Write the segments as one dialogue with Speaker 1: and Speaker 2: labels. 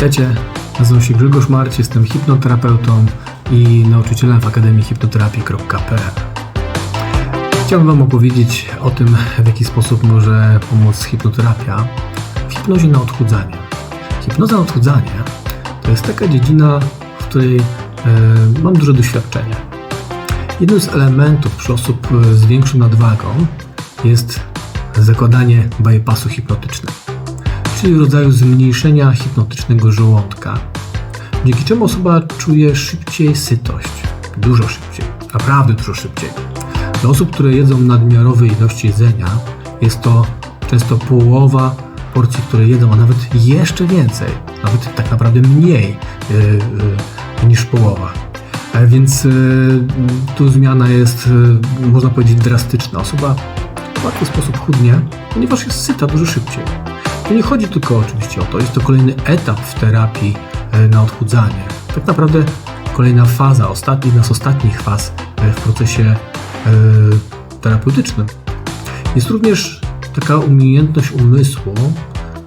Speaker 1: Witajcie, nazywam się Grzegorz Marć, jestem hipnoterapeutą i nauczycielem w Akademii Hipnoterapii.pl. Chciałbym Wam opowiedzieć o tym, w jaki sposób może pomóc hipnoterapia w hipnozie na odchudzanie. Hipnoza na odchudzanie to jest taka dziedzina, w której e, mam duże doświadczenie. Jednym z elementów przy osób z większą nadwagą jest zakładanie bypassu hipnotycznego czyli rodzaju zmniejszenia hipnotycznego żołądka, dzięki czemu osoba czuje szybciej sytość, dużo szybciej, naprawdę dużo szybciej. Dla osób, które jedzą nadmiarowe ilości jedzenia, jest to często połowa porcji, które jedzą, a nawet jeszcze więcej, nawet tak naprawdę mniej yy, yy, niż połowa. E, Więc yy, tu zmiana jest, yy, można powiedzieć, drastyczna. Osoba w łatwy sposób chudnie, ponieważ jest syta dużo szybciej. To nie chodzi tylko oczywiście o to, jest to kolejny etap w terapii e, na odchudzanie. Tak naprawdę kolejna faza, ostatni, z ostatnich faz e, w procesie e, terapeutycznym. Jest również taka umiejętność umysłu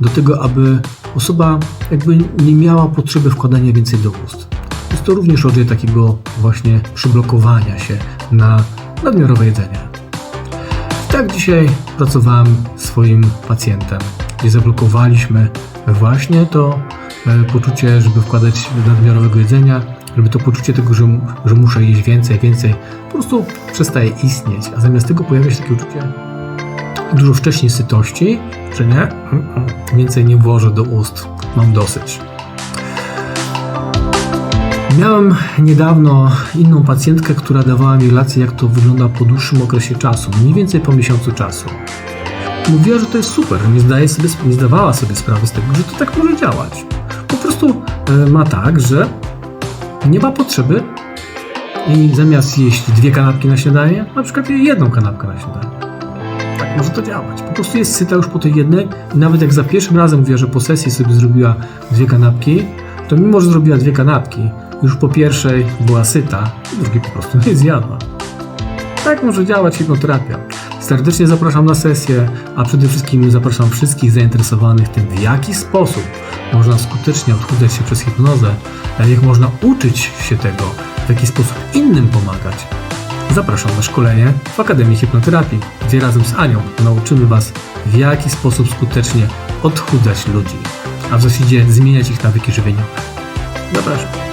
Speaker 1: do tego, aby osoba jakby nie miała potrzeby wkładania więcej do ust. Jest to również rodzaj takiego właśnie przyblokowania się na nadmiarowe jedzenie. Tak dzisiaj pracowałem swoim pacjentem i zablokowaliśmy właśnie to e, poczucie, żeby wkładać nadmiarowego jedzenia, żeby to poczucie tego, że, że muszę jeść więcej, więcej, po prostu przestaje istnieć, a zamiast tego pojawia się takie uczucie dużo wcześniej sytości, że nie, więcej nie włożę do ust, mam dosyć. Miałem niedawno inną pacjentkę, która dawała mi relację, jak to wygląda po dłuższym okresie czasu, mniej więcej po miesiącu czasu. Mówiła, że to jest super, nie, zdaje sobie, nie zdawała sobie sprawy z tego, że to tak może działać. Po prostu e, ma tak, że nie ma potrzeby i zamiast jeść dwie kanapki na śniadanie, na przykład je jedną kanapkę na śniadanie. Tak może to działać. Po prostu jest syta już po tej jednej i nawet jak za pierwszym razem mówiła, że po sesji sobie zrobiła dwie kanapki, to mimo, że zrobiła dwie kanapki, już po pierwszej była syta, drugiej po prostu nie zjadła. Tak może działać hipnoterapia. Serdecznie zapraszam na sesję, a przede wszystkim zapraszam wszystkich zainteresowanych tym, w jaki sposób można skutecznie odchudzać się przez hipnozę, a jak można uczyć się tego, w jaki sposób innym pomagać. Zapraszam na szkolenie w Akademii Hipnoterapii, gdzie razem z Anią nauczymy Was, w jaki sposób skutecznie odchudzać ludzi, a w zasadzie zmieniać ich nawyki żywieniowe. Zapraszam.